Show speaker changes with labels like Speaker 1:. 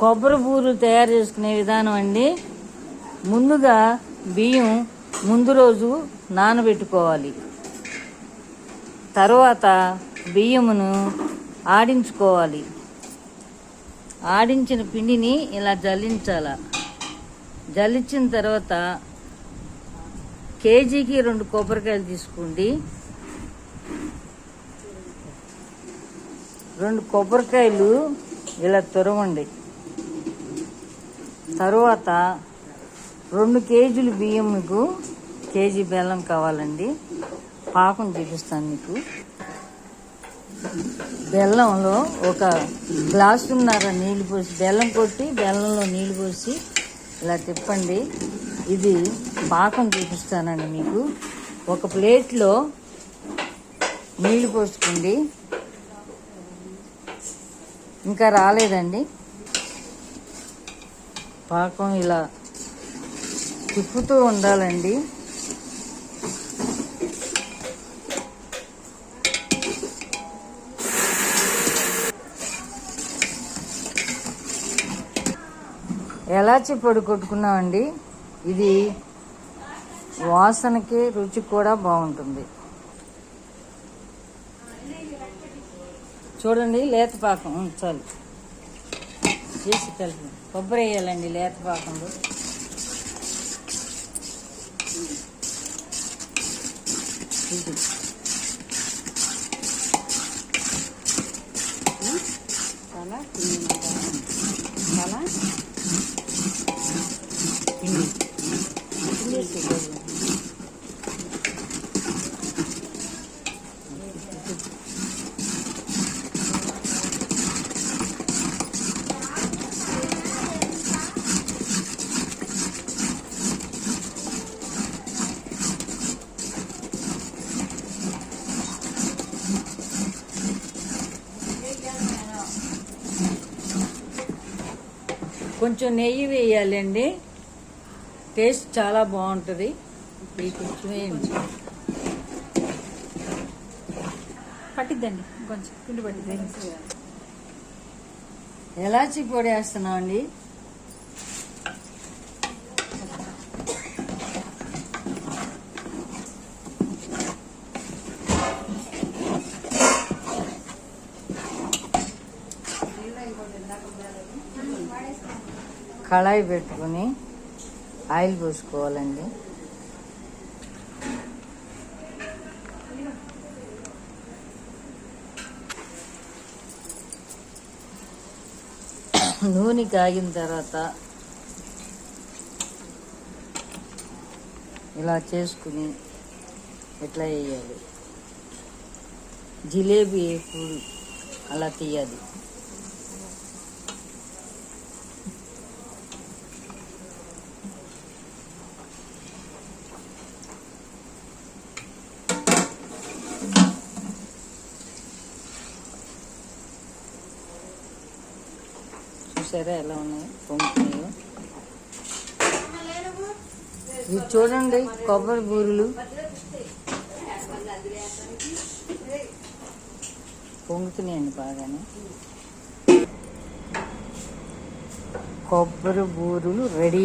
Speaker 1: కొబ్బరి బూరు తయారు చేసుకునే విధానం అండి. ముందుగా బియ్యం ముందు రోజు నానబెట్టుకోవాలి. తర్వాత బియ్యమును ఆడించుకోవాలి. ఆడించిన పిండిని ఇలా జల్లించాల. జల్లించిన తర్వాత కేజీకి రెండు కొబ్బరికాయలు తీసుకోండి. రెండు కొబ్బరికాయలు ఇలా తురవండి. తరువాత రెండు కేజీలు బియ్యం మీకు కేజీ బెల్లం కావాలండి. పాకం చూపిస్తాను మీకు. బెల్లంలో ఒక గ్లాసున్నర నీళ్ళు పోసి బెల్లం కొట్టి బెల్లంలో నీళ్ళు పోసి ఇలా తిప్పండి. ఇది పాకం చూపిస్తానండి మీకు. ఒక ప్లేట్లో నీళ్ళు పోసుకోండి. ఇంకా రాలేదండి. పాకం ఇలా తిప్పుతూ ఉండాలండి. ఎలాచి పొడి కొట్టుకున్నామండి? ఇది వాసనకి రుచి కూడా బాగుంటుంది. చూడండి లేత పాకం. ఉం, చాలు. చేసి కలిపి. కొబ్బరి వేయాలండి లేత పాకంలో. ఇది
Speaker 2: చాలా తిన్నమంటారా? చాలా
Speaker 1: పిండి పిండి వేసి కొబ్బరి. కొంచెం నెయ్యి వేయాలండి. టేస్ట్ చాలా బాగుంటుంది. కొంచెం వేయండి.
Speaker 2: పట్టిద్దండి. కొంచెం పిండి పట్టిద్దండి
Speaker 1: ఎలాచి పొడి వేస్తున్నామండి కళాయి పెట్టుకుని ఆయిల్ పోసుకోవాలండి. నూనె కాగిన తర్వాత ఇలా చేసుకుని ఎట్లా వేయాలి జిలేబీ పూలు అలా తీయాలి. చూసారా ఎలా ఉన్నాయి? పొంగుతున్నాయో ఇది చూడండి కొబ్బరి బూరెలు. పొంగుతున్నాయండి బాగానే. కొబ్బరి బూరెలు రెడీ.